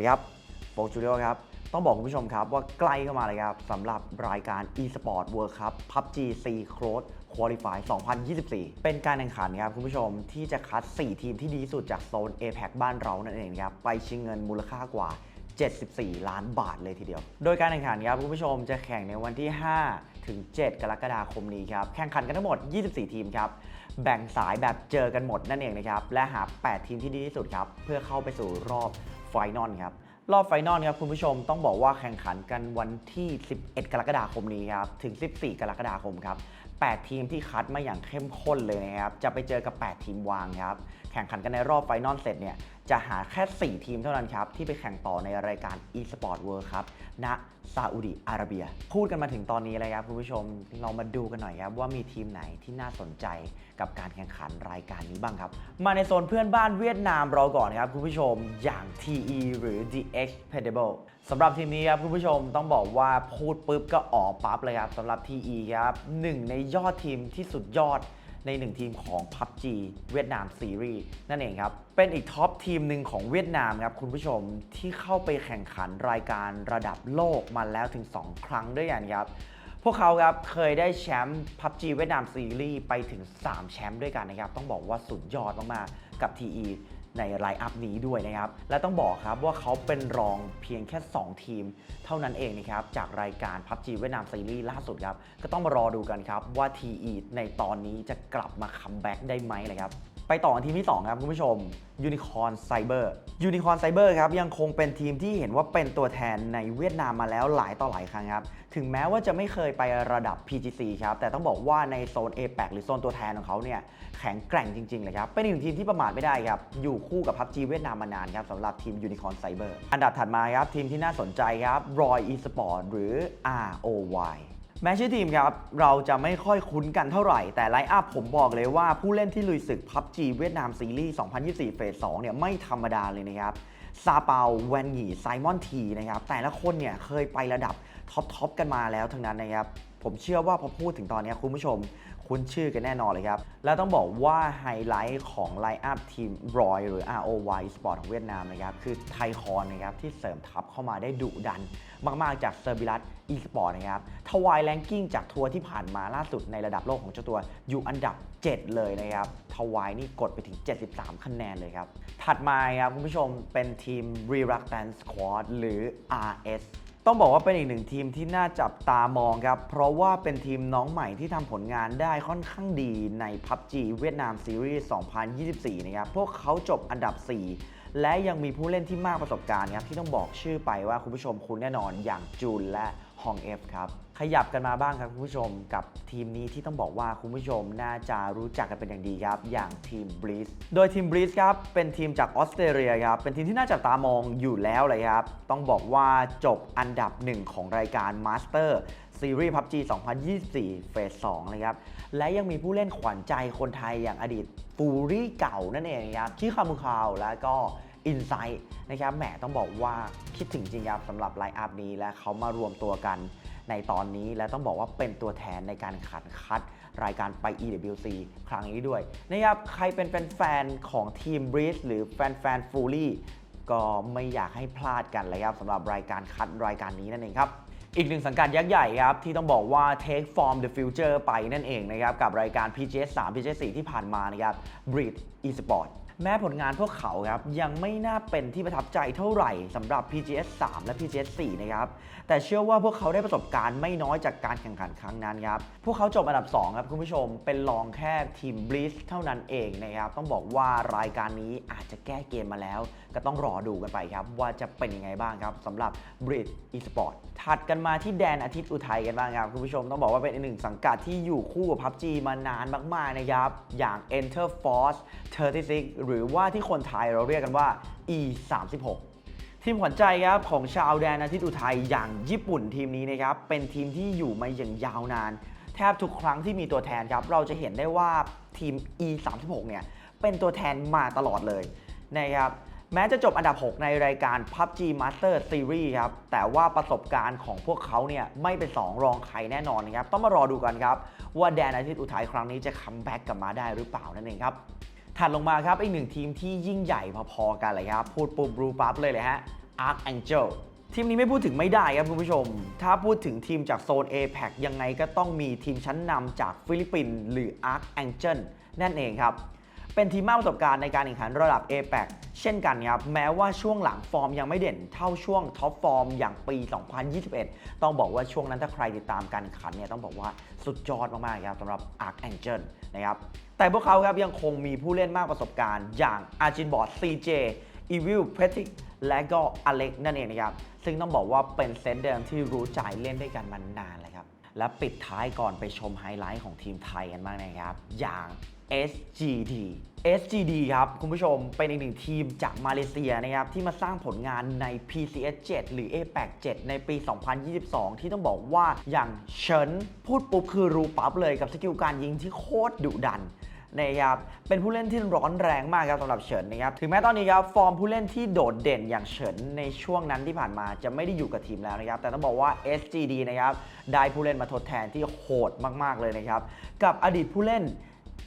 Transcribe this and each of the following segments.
ดีครับโฟกจูเลียครับ ต้องบอกคุณผู้ชมครับว่าใกล้เข้ามาเลยครับสำหรับรายการ eSport World Cup PUBG C Close Qualify 2024 เป็นการแข่งขันครับคุณผู้ชมที่จะคัด 4 ทีมที่ดีสุดจากโซน APAC บ้านเรานั่นเองครับไปชิงเงินมูลค่ากว่า 74 ล้านบาทเลยทีเดียว โดยการแข่งขันครับคุณผู้ชมจะแข่งในวันที่ 5 ถึง 7 กรกฎาคมนี้ครับ แข่งขันกันทั้งหมด 24 ทีมครับ แบ่งสายแบบเจอกันหมดนั่นเองนะครับ และหา 8 ทีมที่ดีที่สุดครับ เพื่อเข้าไปสู่รอบ ไฟนอลครับรอบไฟนอลครับคุณผู้ชมต้องบอกว่าแข่งขันกันวันที่ 11 กรกฎาคมนี้ครับถึง 14 กรกฎาคมครับ 8 ทีมที่คัดมาอย่างเข้มข้นเลยนะครับจะไปเจอกับ 8 ทีมวางครับแข่งขันกันในรอบไฟนอลเสร็จเนี่ย จะหาแค่ 4 ทีมเท่านั้นครับ ที่ไปแข่งต่อในรายการ eSport World ครับณซาอุดิอาระเบีย พูดกันมาถึงตอนนี้เลยครับคุณผู้ชมเรามาดูกันหน่อยครับ ว่ามีทีมไหนที่น่าสนใจกับการแข่งขันรายการนี้บ้างครับ มาในโซนเพื่อนบ้านเวียดนามเราก่อนครับคุณผู้ชมอย่าง TE หรือ The Expendable สำหรับทีมนี้ครับคุณผู้ชมต้องบอกว่าพูดปุ๊บก็ออกปั๊บเลยครับสำหรับ TE ครับหนึ่งในยอดทีมที่สุดยอด ในหนึ่งทีมของ PUBG เวียดนามซีรีส์นั่นเองครับ เป็นอีกท็อปทีมหนึ่งของเวียดนามครับคุณผู้ชมที่เข้าไปแข่งขันรายการระดับโลกมาแล้วถึง 2 ครั้งด้วยกันครับพวกเขาครับเคยได้แชมป์ PUBG เวียดนามซีรีส์ไปถึง 3 แชมป์ด้วยกันนะครับ ต้องบอกว่าสุดยอดมาก ๆ กับ TE ในไลน์อัพนี้ด้วยนะครับ และต้องบอกครับว่าเขาเป็นรองเพียงแค่ 2 ทีม เท่านั้นเองนะครับ จากรายการ PUBG เวียดนามซีรีส์ล่าสุดครับ ก็ต้องมารอดูกันครับว่า TE ในตอนนี้จะกลับมาคัมแบ็กได้ไหมเลยครับ ไปต่อกันทีมที่ 2 ครับคุณผู้ชม Unicorn Cyber Unicorn Cyber ครับยังคงเป็นทีมที่เห็นว่าเป็นตัวแทนในเวียดนามมาแล้วหลายต่อหลายครั้งครับ ถึงแม้ว่าจะไม่เคยไประดับ PGC ครับ แต่ต้องบอกว่าในโซน APAC หรือโซนตัวแทนของเขาเนี่ยแข็งแกร่งจริงๆเลยครับ เป็นอีกหนึ่งทีมที่ประมาทไม่ได้ครับ อยู่คู่กับ PUBG เวียดนามมานานครับสำหรับทีม Unicorn Cyber อันดับถัดมาครับทีมที่น่าสนใจครับ Roy Esport หรือ ROY แม้ชื่อทีมครับเราจะไม่ค่อยคุ้นกันเท่าไหร่ แต่ไลน์อัพผมบอกเลยว่าผู้เล่นที่ลุยศึก PUBG เวียดนามซีรีส์ 2024 เฟส 2 เนี่ยไม่ธรรมดาเลยนะครับซาเปาแวนหยีไซมอนทีนะครับแต่ละคนเนี่ยเคยไประดับท็อปทอปกันมาแล้วทั้งนั้นนะครับ ผมเชื่อว่าพอพูดถึงตอนนี้คุณผู้ชมคุ้นชื่อกันแน่นอนเลยครับ แล้วต้องบอกว่าไฮไลท์ของไลน์อัพทีมรอยหรือ ROY Sport ของเวียดนามนะครับ คือไทคอนนะครับ ที่เสริมทัพเข้ามาได้ดุดัน มาก ๆ จากเซอร์บิลัสอีสปอร์ตนะครับทวายแรงกิ้งจากทัวร์ที่ผ่านมาล่าสุดในระดับโลกของเจ้าตัวอยู่อันดับ 7 เลยนะครับทวายนี่กดไปถึง 73 คะแนนเลยครับ ถัดมาครับคุณผู้ชมเป็นทีม Reluctant Squad หรือ RS ต้องบอกว่าเป็นอีกหนึ่งทีมที่น่าจับตามองครับ เพราะว่าเป็นทีมน้องใหม่ที่ทำผลงานได้ค่อนข้างดีใน PUBG เวียดนามซีรีส์ 2024 นะครับ พวกเขาจบอันดับ 4 และยังมีผู้เล่นที่มากประสบการณ์ครับ ที่ต้องบอกชื่อไปว่าคุณผู้ชมคุณแน่นอนอย่างจูนและฮองเอฟครับ ขยับกันมาบ้างครับคุณผู้ชม กับทีมนี้ที่ต้องบอกว่าคุณผู้ชมน่าจะรู้จักกันเป็นอย่างดีครับ อย่างทีมบ e ี z โดยทีมบ e ี z ครับเป็นทีมจากออสเตรเลียครับเป็นทีมที่น่าจับตามองอยู่แล้วเลยครับ ต้องบอกว่าจบอันดับหนึ่งของรายการมาสเตอร์ซีรีส์ PUBG 2024 เฟส2เลยครับ และยังมีผู้เล่นขวัญใจคนไทยอย่างอดีตฟูรี่เก่านั่นเองครับชื่อคามุคาวแล้วก็อินไซต์นะครับ แหมต้องบอกว่าคิดถึงจริงครับสำหรับไลน์อัพนี้และเขามารวมตัวกัน ในตอนนี้และต้องบอกว่าเป็นตัวแทนในการขันคัดรายการไป EWC ครั้งนี้ด้วยนะครับใครเป็นแฟนๆของทีม b r e e z หรือแฟนๆฟูลี่ก็ไม่อยากให้พลาดกันเลยครับสำหรับรายการคัดรายการนี้นั่นเองครับอีกหนึ่งสังกัดยักษ์ใหญ่ครับ ที่ต้องบอกว่า take form the future ไปนั่นเองนะครับ กับรายการ PGS 3 PGS 4ที่ผ่านมานะครับ Breed Esport แม้ผลงานพวกเขาครับยังไม่น่าเป็นที่ประทับใจเท่าไหร่สำหรับ PGS 3 และ PGS 4 นะครับ แต่เชื่อว่าพวกเขาได้ประสบการณ์ไม่น้อยจากการแข่งขันครั้งนั้นครับ พวกเขาจบอันดับ 2 ครับคุณผู้ชม เป็นรองแค่ทีม b l i z เท่านั้นเองนะครับ ต้องบอกว่ารายการนี้อาจจะแก้เกมมาแล้ว ก็ต้องรอดูกันไปครับ ว่าจะเป็นยังไงบ้างครับสำหรับ b r i d Esport ถัดกันมาที่แดนอาทิตย์อุทัยกันบ้างครับคุณผู้ชมต้องบอกว่าเป็นอีกหนึ่งสังกัดที่อยู่คู่กับ PUBG มานานมากๆนะครับอย่าง Enter Force 36หรือว่าที่คนไทยเราเรียกกันว่า E 3 6 ทีมขวัญใจครับของชาวแดนอาทิตย์อุทัยอย่างญี่ปุ่นทีมนี้นะครับเป็นทีมที่อยู่มาอย่างยาวนาน แทบทุกครั้งที่มีตัวแทนครับเราจะเห็นได้ว่าทีม E 3 6 เนี่ยเป็นตัวแทนมาตลอดเลยนะครับแม้จะจบอันดับ 6 ในรายการ PUBG Master Series ครับแต่ว่าประสบการณ์ของพวกเขาเนี่ยไม่เป็น2รองใครแน่นอนนะครับต้องมารอดูกันครับ ว่าแดนอาทิตย์อุทัยครั้งนี้จะคัมแบ็กกลับมาได้หรือเปล่านั่นเองครับ ถัดลงมาครับอีกหนึ่งทีมที่ยิ่งใหญ่พอๆกันเลยครับ พูดปุ๊บรูปั๊บเลยเลยฮะ Arc Angel ทีมนี้ไม่พูดถึงไม่ได้ครับคุณผู้ชม ถ้าพูดถึงทีมจากโซน APEC ยังไงก็ต้องมีทีมชั้นนำจากฟิลิปปินส์หรือ Arc Angel นั่นเองครับ เป็นทีมมากประสบการณ์ในการแข่งขันระดับ APEC เช่นกันครับ แม้ว่าช่วงหลังฟอร์มยังไม่เด่นเท่าช่วงท็อปฟอร์มอย่างปี 2021 ต้องบอกว่าช่วงนั้นถ้าใครติดตามการแข่งขันเนี่ยต้องบอกว่าสุดยอดมากๆครับสำหรับ Archangel นะครับแต่พวกเขาครับยังคงมีผู้เล่นมากประสบการณ์ อย่างอาจินบอร์ด CJ Evil p r e t i c และก็อเล็กนั่นเองนะครับซึ่งต้องบอกว่าเป็นเซตเดิมที่รู้ใจเล่นด้วยกันมานานเลยครับและปิดท้ายก่อนไปชมไฮไลท์ของทีมไทยกันบ้างนะครับ อย่าง SGD SGD ครับ คุณผู้ชมเป็นอีกหนึ่งทีมจากมาเลเซียนะครับ ที่มาสร้างผลงานใน PCS 7 หรือ APEC 7 ในปี 2022 ที่ต้องบอกว่าอย่างเฉินพูดปุ๊บคือรู้ปั๊บเลยกับสกิลการยิงที่โคตรดุดันนะครับเป็นผู้เล่นที่ร้อนแรงมากครับสำหรับเฉินนะครับถึงแม้ตอนนี้ครับฟอร์มผู้เล่นที่โดดเด่นอย่างเฉินในช่วงนั้นที่ผ่านมาจะไม่ได้อยู่กับทีมแล้วนะครับ แต่ต้องบอกว่า SGD นะครับได้ผู้เล่นมาทดแทนที่โหดมากๆเลยนะครับ กับอดีตผู้เล่น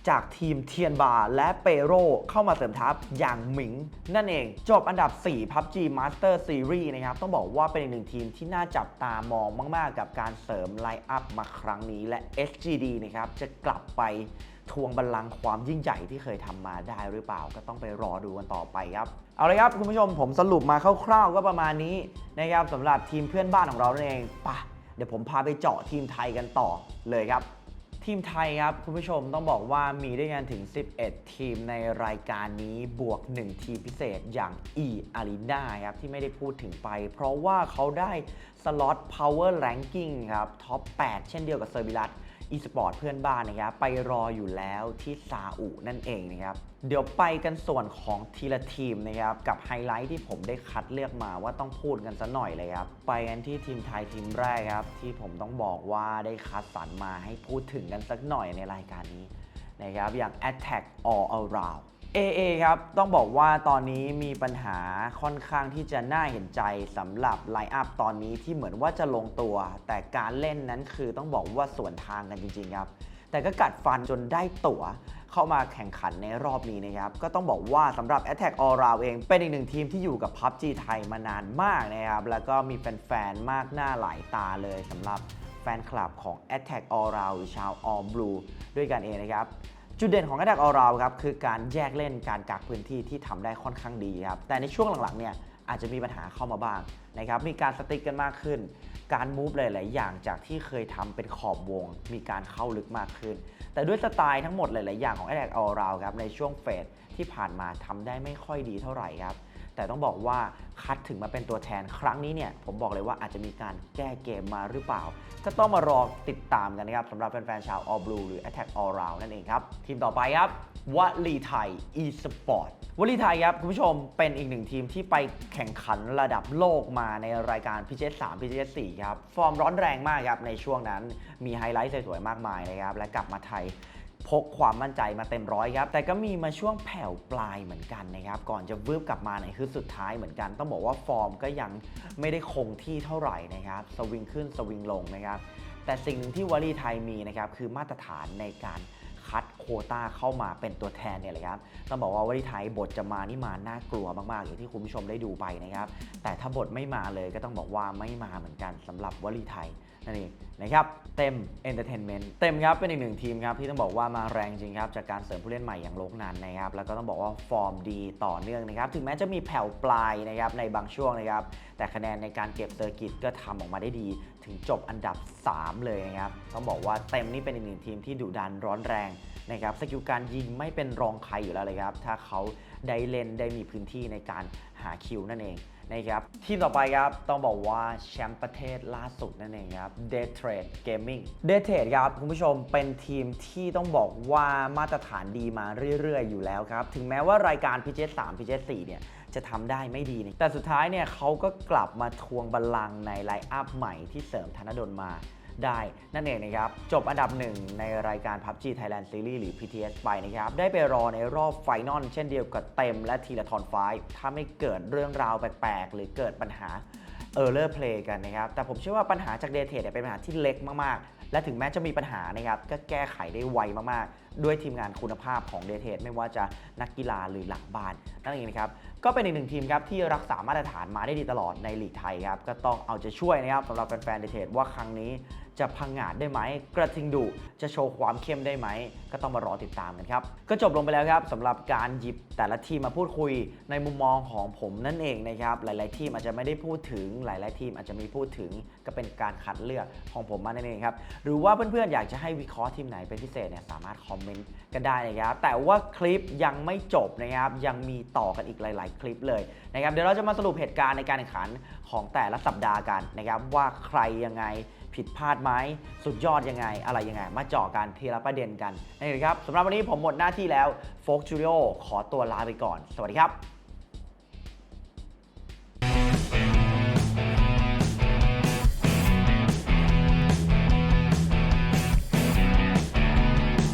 จากทีมเทียนบาและเปโรเข้ามาเสริมทัพอย่างหมิง นั่นเอง จบอันดับ 4 PUBG Master Series นะครับ ต้องบอกว่าเป็นอีกหนึ่งทีมที่น่าจับตามองมาก ๆ กับการเสริมไลน์อัพมาครั้งนี้และ SGD นะครับ จะกลับไปทวงบัลลังก์ความยิ่งใหญ่ที่เคยทำมาได้หรือเปล่าก็ต้องไปรอดูกันต่อไปครับ เอาเลยครับ คุณผู้ชมผมสรุปมาคร่าวๆ ก็ประมาณนี้นะครับสำหรับทีมเพื่อนบ้านของเราเองปะเดี๋ยวผมพาไปเจาะทีมไทยกันต่อเลยครับ ทีมไทยครับ คุณผู้ชมต้องบอกว่ามีได้กันถึง 11 ทีมในรายการนี้บวก 1 ทีมพิเศษอย่าง E Arena ครับ ที่ไม่ได้พูดถึงไป เพราะว่าเขาได้สล็อต Power Ranking ครับท็อป 8 เช่นเดียวกับเซอร์บิลัส อีสปอร์ตเพื่อนบ้านนะครับไปรออยู่แล้วที่ซาอุนั่นเองนะครับเดี๋ยวไปกันส่วนของทีละทีมนะครับกับไฮไลท์ที่ผมได้คัดเลือกมาว่าต้องพูดกันสัหน่อยเลยครับไปกันที่ทีมไทยทีมแรกครับที่ผมต้องบอกว่าได้คัดสรรมาให้พูดถึงกันสักหน่อยในรายการนี้นะครับอย่าง Attack All Around AA ครับ ต้องบอกว่าตอนนี้มีปัญหาค่อนข้างที่จะน่าเห็นใจสำหรับไลน์อัพตอนนี้ที่เหมือนว่าจะลงตัว แต่การเล่นนั้นคือต้องบอกว่าสวนทางกันจริงๆครับ แต่ก็กัดฟันจนได้ตั๋วเข้ามาแข่งขันในรอบนี้นะครับ ก็ต้องบอกว่าสำหรับ Attack All Round เอง เป็นอีกหนึ่งทีมที่อยู่กับ PUBG ไทยมานานมากนะครับ แล้วก็มีแฟนๆ มากหน้าหลายตาเลยสำหรับแฟนคลับของ Attack All Round หรือชาว All Blue ด้วยกันเองนะครับ จุดเด่นของ Attack All Round ครับคือการแยกเล่นการกักพื้นที่ที่ทำได้ค่อนข้างดีครับแต่ในช่วงหลังๆเนี่ยอาจจะมีปัญหาเข้ามาบ้างนะครับมีการสติ๊กกันมากขึ้น การมูฟหลาย ๆ อย่างจากที่เคยทำเป็นขอบวง มีการเข้าลึกมากขึ้น แต่ด้วยสไตล์ทั้งหมดหลาย ๆ อย่างของ Attack All Round ครับในช่วงเฟสที่ผ่านมาทำได้ไม่ค่อยดีเท่าไหร่ครับ แต่ต้องบอกว่าคัดถึงมาเป็นตัวแทนครั้งนี้เนี่ยผมบอกเลยว่าอาจจะมีการแก้เกมมาหรือเปล่า ก็ต้องมารอติดตามกันนะครับสำหรับแฟนๆชาว All Blue หรือ Attack All Round นั่นเองครับ ทีมต่อไปครับวลีไทย e-sport วลีไทยครับ คุณผู้ชมเป็นอีกหนึ่งทีมที่ไปแข่งขันระดับโลกมาในรายการ PGS 3 PGS 4ครับ ฟอร์มร้อนแรงมากครับ ในช่วงนั้นมีไฮไลท์สวยๆมากมายนะครับ และกลับมาไทย พกความมั่นใจมาเต็มร้อยครับ แต่ก็มีมาช่วงแผ่วปลายเหมือนกันนะครับ ก่อนจะวืบกลับมาในคือสุดท้ายเหมือนกัน ต้องบอกว่าฟอร์มก็ยังไม่ได้คงที่เท่าไหร่นะครับ สวิงขึ้นสวิงลงนะครับ แต่สิ่งหนึ่งที่วอลลีไทยมีนะครับคือมาตรฐานในการคัดโคต้าเข้ามาเป็นตัวแทนเนี่ยแหละครับ ต้องบอกว่าวอลลีไทยบทจะมานี่มาน่ากลัวมากๆ อย่างที่คุณผู้ชมได้ดูไปนะครับ แต่ถ้าบทไม่มาเลยก็ต้องบอกว่าไม่มาเหมือนกันสำหรับวอลลีไทย นั่นเองนะครับเต็ม Entertainment เต็มครับเป็นอีกหนึ่งทีมครับที่ต้องบอกว่ามาแรงจริงครับจากการเสริมผู้เล่นใหม่อย่างโลกนันนะครับแล้วก็ต้องบอกว่าฟอร์มดีต่อเนื่องนะครับถึงแม้จะมีแผ่วปลายนะครับในบางช่วงนะครับแต่คะแนนในการเก็บเซอร์กิตก็ทำออกมาได้ดี ถึงจบอันดับ 3 เลยนะครับต้องบอกว่าเต็มนี่เป็นอีกหนึ่งทีมที่ดุดันร้อนแรงนะครับสกิลการยิงไม่เป็นรองใครอยู่แล้วเลยครับถ้าเขาได้เล่นได้มีพื้นที่ในการ หาคิวนั่นเองนะครับทีมต่อไปครับต้องบอกว่าแชมป์ประเทศล่าสุดนั่นเองครับ Day Trade Gaming Day Trade ครับคุณผู้ชมเป็นทีมที่ต้องบอกว่ามาตรฐานดีมาเรื่อย ๆ อยู่แล้วครับ ถึงแม้ว่ารายการ PJ 3 PJ 4เนี่ยจะทำได้ไม่ดีนะแต่สุดท้ายเนี่ยเขาก็กลับมาทวงบัลลังก์ในไลน์อัพใหม่ที่เสริมธนดลมา ได้นั่นเองนะครับ จบอันดับหนึ่งในรายการ PUBG Thailand Series หรือ PTS ไปนะครับ ได้ไปรอในรอบไฟนอลเช่นเดียวกับเต็มและทีละทอนไฟถ้าไม่เกิดเรื่องราวแปลกๆ หรือเกิดปัญหาเออร์เลอร์เพลย์กันนะครับ แต่ผมเชื่อว่าปัญหาจากเดทเทดเป็นปัญหาที่เล็กมากๆ และถึงแม้จะมีปัญหานะครับก็แก้ไขได้ไวมากๆ ด้วยทีมงานคุณภาพของเดเทไม่ว่าจะนักกีฬาหรือหลังบ้านนั่นเองนะครับก็เป็นอีกหนึ่งทีมครับที่รักษามาตรฐานมาได้ดีตลอดในลีกไทยครับก็ต้องเอาใจช่วยนะครับสำหรับแฟนๆเดเทว่าครั้งนี้จะพังงาดได้ไหม กระทิงดุจะโชว์ความเข้มได้ไหม ก็ต้องมารอติดตามกันครับ ก็จบลงไปแล้วครับสำหรับการหยิบแต่ละทีมมาพูดคุยในมุมมองของผมนั่นเองนะครับหลาย ๆ ทีมอาจจะไม่ได้พูดถึงหลาย ๆ ทีมอาจจะมีพูดถึงก็เป็นการคัดเลือกของผมมานั่นเองครับหรือว่าเพื่อน ๆ อยากจะให้วิเคราะห์ทีมไหนเป็นพิเศษเนี่ยสามารถคอมเมนต์กันได้นะครับแต่ว่าคลิปยังไม่จบนะครับยังมีต่อกันอีกหลาย ๆ คลิปเลยนะครับเดี๋ยวเราจะมาสรุปเหตุการณ์ในการแข่งขันของแต่ละสัปดาห์กันนะครับว่าใครยังไง ผิดพลาดไหมสุดยอดยังไง อะไรยังไง มาเจาะกันทีละประเด็นกันนะครับสำหรับวันนี้ผมหมดหน้าที่แล้วโฟกจูริโอขอตัวลาไปก่อน สวัสดีครับ